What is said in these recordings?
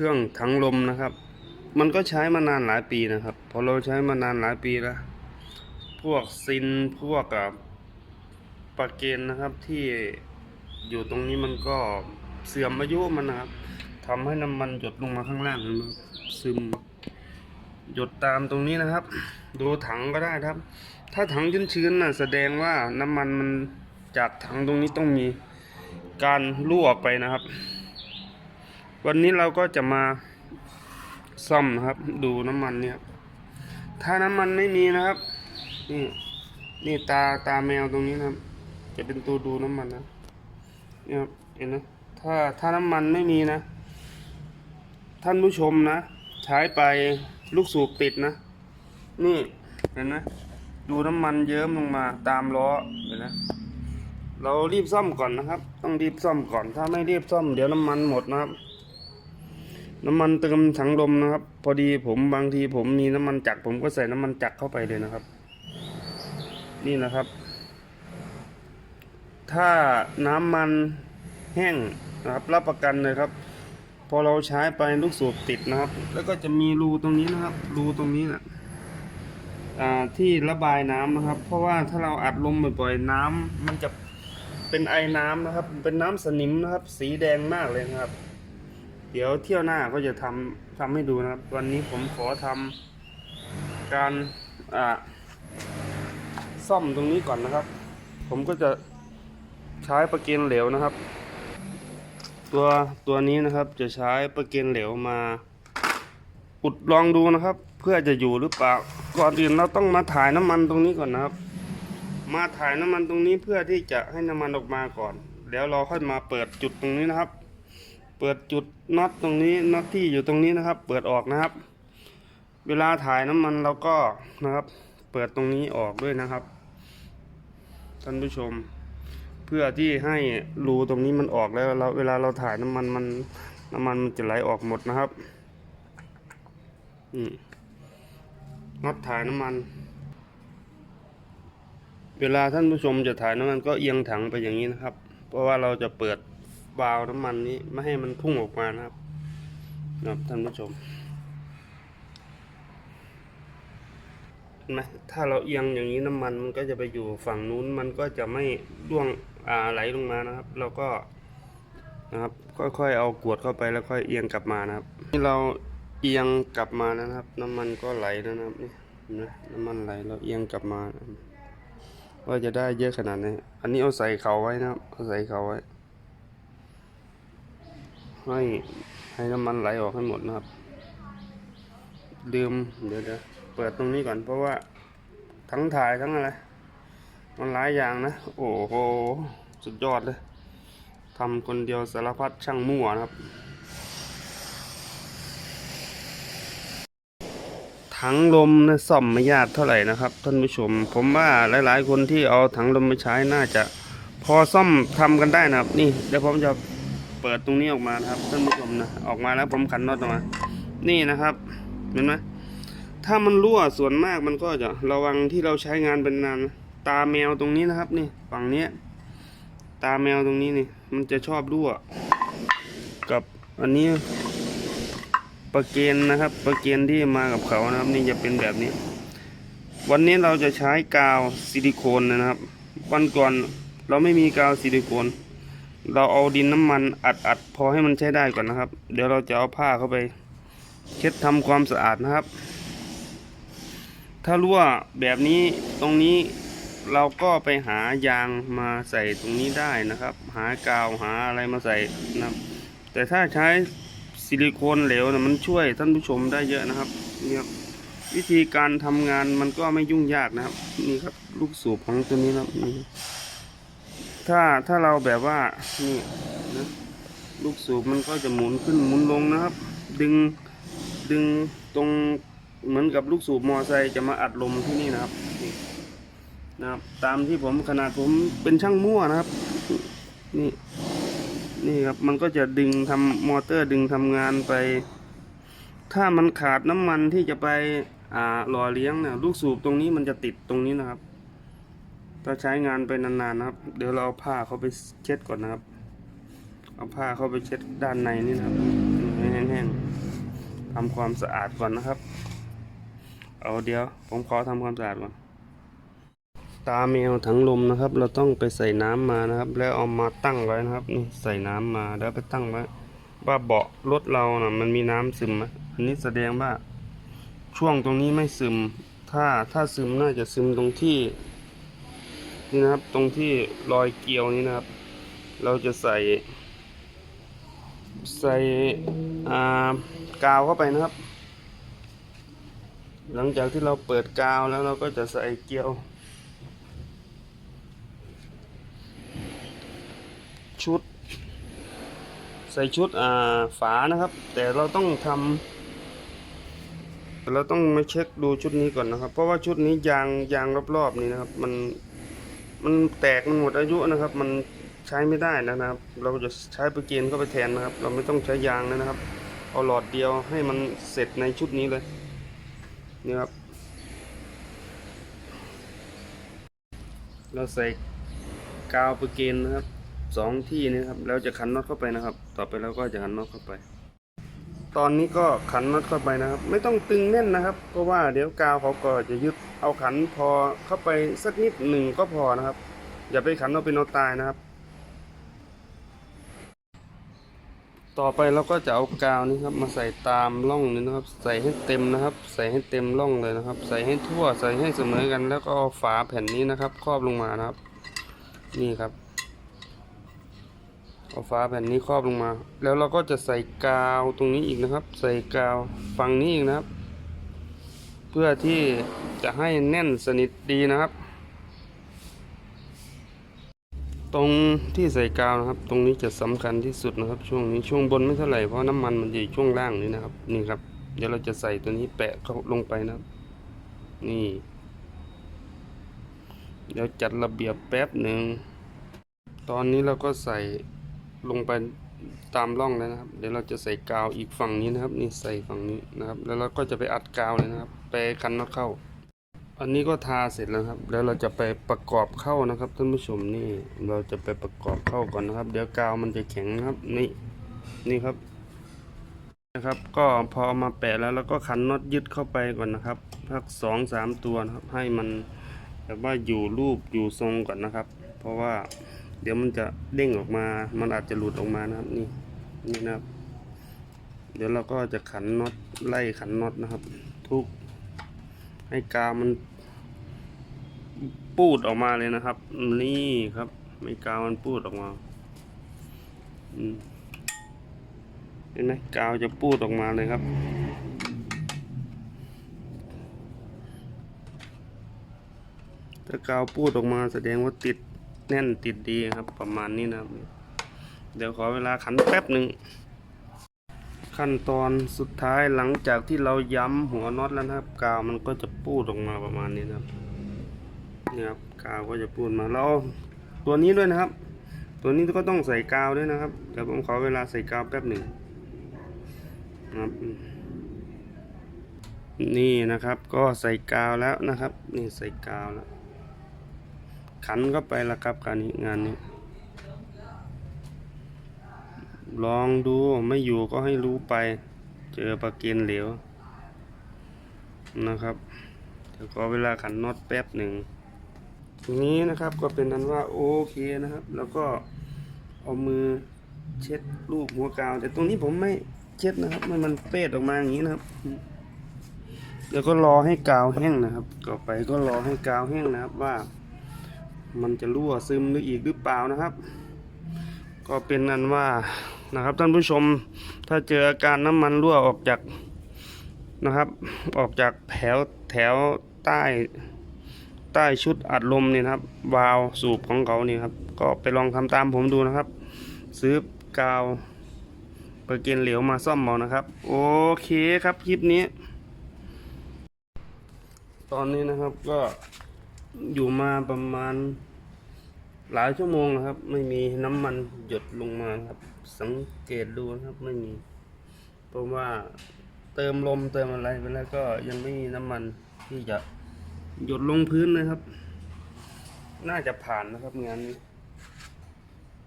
ครื่องถังลมนะครับ มันก็ใช้มานานหลายปีนะครับ พอเราใช้มานานหลายปีแล้ว พวกซินพวกกับปากเกนนะครับที่อยู่ตรงนี้มันก็เสื่อมอายุมันนะครับทำให้น้ำมันหยดลงมาข้างล่างเห็นซึมหยดตามตรงนี้นะครับ ดูถังก็ได้ครับ ถ้าถังชื้นๆน่ะแสดงว่าน้ำมันมันจากถังตรงนี้ต้องมีการรั่วออกไปนะครับ วันนี้เราก็จะมาซ่อมนะครับ ดูน้ำมันเนี่ยถ้าน้ำมันไม่มีนะครับ นี่นี่ตาตาแมวตรงนี้นะครับ จะเป็นตัวดูน้ำมันนะเนี่ยครับเห็นนะถ้าถ้าน้ำมันไม่มีนะ ท่านผู้ชมนะ ใช้ไปลูกสูบติดนะ นี่เห็นไหมดูน้ำมันเยิ้มลงมาตามล้อเห็นไหมเรารีบซ่อมก่อนนะครับ ต้องรีบซ่อมก่อน ถ้าไม่รีบซ่อมเดี๋ยวน้ำมันหมดนะครับ น้ำมันเติมถังลมนะครับ พอดีผมบางทีผมมีน้ำมันจักรผมก็ใส่น้ำมันจักรเข้าไปเลยนะครับ นี่นะครับ ถ้าน้ำมันแห้งนะครับ รับประกันเลยครับ พอเราใช้ไปลูกสูบติดนะครับ แล้วก็จะมีรูตรงนี้นะครับ รูตรงนี้นะที่ระบายน้ำนะครับ เพราะว่าถ้าเราอัดลมบ่อยๆน้ำมันจะเป็นไอน้ำนะครับ เป็นน้ำสนิมนะครับ สีแดงมากเลยนะครับ เดี๋ยวเที่ยวหน้าก็จะทำทำให้ดูนะครับ วันนี้ผมขอทำการอ่าซ่อมตรงนี้ก่อนนะครับ ผมก็จะใช้ประเกนเหลวนะครับ ตัวตัวนี้นะครับจะใช้ประเกนเหลวมาอุดลองดูนะครับ เพื่อจะอยู่หรือเปล่าก่อนอื่นเราต้องมาถ่ายน้ำมันตรงนี้ก่อนนะครับ มาถ่ายน้ำมันตรงนี้เพื่อที่จะให้น้ำมันออกมาก่อน แล้วเราค่อยมาเปิดจุดตรงนี้นะครับ เปิดจุดน็อตตรงนี้น็อตที่อยู่ตรงนี้นะครับ เปิดออกนะครับ เวลาถ่ายน้ำมันเราก็นะครับ เปิดตรงนี้ออกด้วยนะครับ ท่านผู้ชม เพื่อที่ให้รูตรงนี้มันออกแล้วเราเวลาเราถ่ายน้ำมันมันน้ำมันมันจะไหลออกหมดนะครับน็อตถ่ายน้ำมัน เวลาท่านผู้ชมจะถ่ายน้ำมันก็เอียงถังไปอย่างนี้นะครับ เพราะว่าเราจะเปิด วาล์วน้ำมันนี้ไม่ให้มันพุ่งออกมานะครับนะครับท่านผู้ชมเห็นไหมถ้าเราเอียงอย่างนี้น้ำมันมันก็จะไปอยู่ฝั่งนู้นมันก็จะไม่ร่วงอ่าไหลลงมานะครับ เราก็นะครับ ค่อยๆเอากวดเข้าไปแล้วค่อยเอียงกลับมานะครับนี่เราเอียงกลับมานะครับ น้ำมันก็ไหลแล้วนะครับนี่นไหมน้ำมันไหลเราเอียงกลับมา ว่าจะได้เยอะขนาดไหนอันนี้เอาใส่เขาไว้นะครับเอาใส่เขาไว้ ให้ให้น้ำมันไหลออกให้หมดนะครับลืมเดี๋ยวเดี๋ยวเปิดตรงนี้ก่อนเพราะว่าทั้งถ่ายทั้งอะไรมันหลายอย่างนะ โอ้โห สุดยอดเลยทำคนเดียวสารพัดช่างมั่วนะครับ ถังลมนะซ่อมไม่ยากเท่าไหร่นะครับท่านผู้ชม ผมว่าหลาย ๆ คนที่เอาถังลมมาใช้น่าจะพอซ่อมทำกันได้นะครับ นี่เดี๋ยวผมจะ เปิดตรงนี้ออกมาครับท่านผู้ชมนะออกมาแล้วผมขันน็อตออกมา นี่นะครับเห็นไหมถ้ามันรั่วส่วนมากมันก็จะระวังที่เราใช้งานเป็นนานตาแมวตรงนี้นะครับ นี่ฝั่งเนี้ยตาแมวตรงนี้นี่ มันจะชอบรั่ว กับอันนี้ประเกนนะครับ ประเกนที่มากับเขานะครับ นี่จะเป็นแบบนี้ วันนี้เราจะใช้กาวซิลิโคนนะครับ วันก่อนเราไม่มีกาวซิลิโคน เราเอาดินน้ำมันอัดอัดพอให้มันใช้ได้ก่อนนะครับ เดี๋ยวเราจะเอาผ้าเข้าไป เช็ดทำความสะอาดนะครับ ถ้ารั่วแบบนี้ตรงนี้เราก็ไปหายางมาใส่ตรงนี้ได้นะครับ หากาวหาอะไรมาใส่นะครับ แต่ถ้าใช้ซิลิโคนเหลวนะมันช่วยท่านผู้ชมได้เยอะนะครับนี่ครับวิธีการทำงานมันก็ไม่ยุ่งยากนะครับ นี่ครับลูกสูบของตัวนี้นะครับ ถ้าถ้าเราแบบว่านี่นะลูกสูบมันก็จะหมุนขึ้นหมุนลงนะครับ ดึงดึงตรงเหมือนกับลูกสูบมอไซค์จะมาอัดลมที่นี่นะครับนี่นะครับ ตามที่ผมขนาดผมเป็นช่างมั่วนะครับ นี่นี่ครับมันก็จะดึงทำมอเตอร์ดึงทำงานไป ถ้ามันขาดน้ำมันที่จะไปอ่าหล่อเลี้ยงเนี่ยลูกสูบตรงนี้มันจะติดตรงนี้นะครับ ถ้าใช้งานไปนานๆนะครับ เดี๋ยวเราเอาผ้าเขาไปเช็ดก่อนนะครับ เอาผ้าเขาไปเช็ดด้านในนี่นะครับให้แห้งๆทำความสะอาดก่อนนะครับ เอาเดี๋ยว ผมขอทำความสะอาดก่อน ตาแมวถังลมนะครับ เราต้องไปใส่น้ำมานะครับ แล้วเอามาตั้งไว้นะครับนี่ใส่น้ำมาแล้วไปตั้งไว้ว่าเบาะรถเรานะ่ะมันมีน้ำซึมไหมอันนี้แสดงว่าช่วงตรงนี้ไม่ซึม ถ้าถ้าซึมน่าจะซึมตรงที่ นี่นะครับตรงที่รอยเกลียวนี้นะครับ เราจะใส่ ใส่กาวเข้าไปนะครับ หลังจากที่เราเปิดกาวแล้วเราก็จะใส่เกลียว ชุด ใส่ชุดฝานะครับ แต่เราต้องทำเราต้องมาเช็คดูชุดนี้ก่อนนะครับ เพราะว่าชุดนี้ยางยางรอบๆนี้นะครับ มัน มันแตกมันหมดอายุนะครับ มันใช้ไม่ได้นะครับ เราจะใช้ไปเกณฑ์เข้าไปแทนนะครับ เราไม่ต้องใช้ยางแล้วนะครับ เอาหลอดเดียวให้มันเสร็จในชุดนี้เลยนี่ครับ เราใส่กาวไปเกณฑ์นะครับสองที่นี้ครับแล้วจะขันน็อตเข้าไปนะครับ ต่อไปเราก็จะขันน็อตเข้าไป ตอนนี้ก็ขันน็อตเข้าไปนะครับ ไม่ต้องตึงแน่นนะครับ เพราะว่าเดี๋ยวกาวเขาก็จะยึดเอาขันพอเข้าไปสักนิดหนึ่งก็พอนะครับ อย่าไปขันเอาเป็นเอาตายนะครับ ต่อไปเราก็จะเอากาวนี้ครับ มาใส่ตามร่องนี้นะครับ ใส่ให้เต็มนะครับ ใส่ให้เต็มร่องเลยนะครับ ใส่ให้ทั่วใส่ให้เสมอกัน แล้วก็ฝาแผ่นนี้นะครับ ครอบลงมานะครับ นี่ครับ เอาฟ้าแผ่นนี้ครอบลงมา แล้วเราก็จะใส่กาวตรงนี้อีกนะครับ ใส่กาวฝั่งนี้อีกนะครับ เพื่อที่จะให้แน่นสนิทดีนะครับ ตรงที่ใส่กาวนะครับ ตรงนี้จะสำคัญที่สุดนะครับ ช่วงนี้ช่วงบนไม่เท่าไหร่เพราะน้ำมันมันอยู่ช่วงล่างนี้นะครับ นี่ครับ เดี๋ยวเราจะใส่ตัวนี้แปะเข้าลงไปนะครับ นี่ เดี๋ยวจัดระเบียบแป๊บหนึ่งตอนนี้เราก็ใส่ ลงไปตามร่องแล้วนะครับ เดี๋ยวเราจะใส่กาวอีกฝั่งนี้นะครับ นี่ใส่ฝั่งนี้นะครับ แล้วเราก็จะไปอัดกาวเลยนะครับ ไปคันน็อตเข้า อันนี้ก็ทาเสร็จแล้วครับ แล้วเราจะไปประกอบเข้านะครับท่านผู้ชมนี่ เราจะไปประกอบเข้าก่อนนะครับ เดี๋ยวกาวมันจะแข็งนะครับ นี่นี่ครับนะครับ ก็พอเอามาแปะแล้วเราก็ขันน็อตยึดเข้าไปก่อนนะครับพักสองสามตัวนะครับ ให้มันแบบว่าอยู่รูปอยู่ทรงก่อนนะครับ เพราะว่า เดี๋ยวมันจะเด้งออกมา มันอาจจะหลุดออกมานะครับ นี่นี่นะครับ เดี๋ยวเราก็จะขันน็อตไล่ขันน็อตนะครับ ทุกให้กาวมันปูดออกมาเลยนะครับ นี่ครับไม่กาวมันปูดออกมาเห็นไหมกาวจะปูดออกมาเลยครับ ถ้ากาวปูดออกมาแสดงว่าติด แน่นติดดีครับ ประมาณนี้นะครับ เดี๋ยวขอเวลาขันแป๊บหนึ่งขั้นตอนสุดท้ายหลังจากที่เราย้ำหัวน็อตแล้วนะครับ กาวมันก็จะปูดออกมาประมาณนี้นะครับนี่ครับกาวก็จะปูดมาแล้วเอาตัวนี้ด้วยนะครับ ตัวนี้ก็ต้องใส่กาวด้วยนะครับเดี๋ยวผมขอเวลาใส่กาวแป๊บหนึ่งนะครับนี่นะครับก็ใส่กาวแล้วนะครับ นี่ใส่กาวแล้ว ขันเข้าไปล้วครับการนี้งานนี้ ลองดูไม่อยู่ก็ให้รู้ไป เจอปลาเกนเหลว นะครับเดี๋ยวขอเวลาขันน็อตแป๊บหนึ่งทีนี้นะครับก็เป็นนั้นว่าโอเคนะครับ แล้วก็เอามือเช็ดรูปหัวกาว แต่ตรงนี้ผมไม่เช็ดนะครับ มันมันเปดออกมาอย่างนี้นะครับเดี๋ยวก็รอให้กาวแห้งนะครับ ต่อไปก็รอให้กาวแห้งนะครับว่า มันจะรั่วซึมหรืออีกหรือเปล่านะครับ ก็เป็นนั้นว่านะครับท่านผู้ชมถ้าเจออาการน้ำมันรั่วออกจากนะครับออกจากแถวแถวใต้ใต้ชุดอัดลมนี่นะครับ วาล์วสูบของเขานี่ครับ ก็ไปลองทำตามผมดูนะครับ ซื้อกาวเปอร์เกนเหลวมาซ่อมเอานะครับ โอเคครับคลิปนี้ ตอนนี้นะครับก็ อยู่มาประมาณหลายชั่วโมงนะครับ ไม่มีน้ำมันหยดลงมาครับ สังเกตดูนะครับไม่มี เพราะว่าเติมลมเติมอะไรไปแล้วก็ยังไม่มีน้ำมันที่จะหยดลงพื้นนะครับ น่าจะผ่านนะครับงานนี้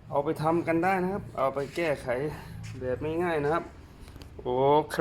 เอาไปทำกันได้นะครับ เอาไปแก้ไขแบบไม่ง่ายนะครับ โอเค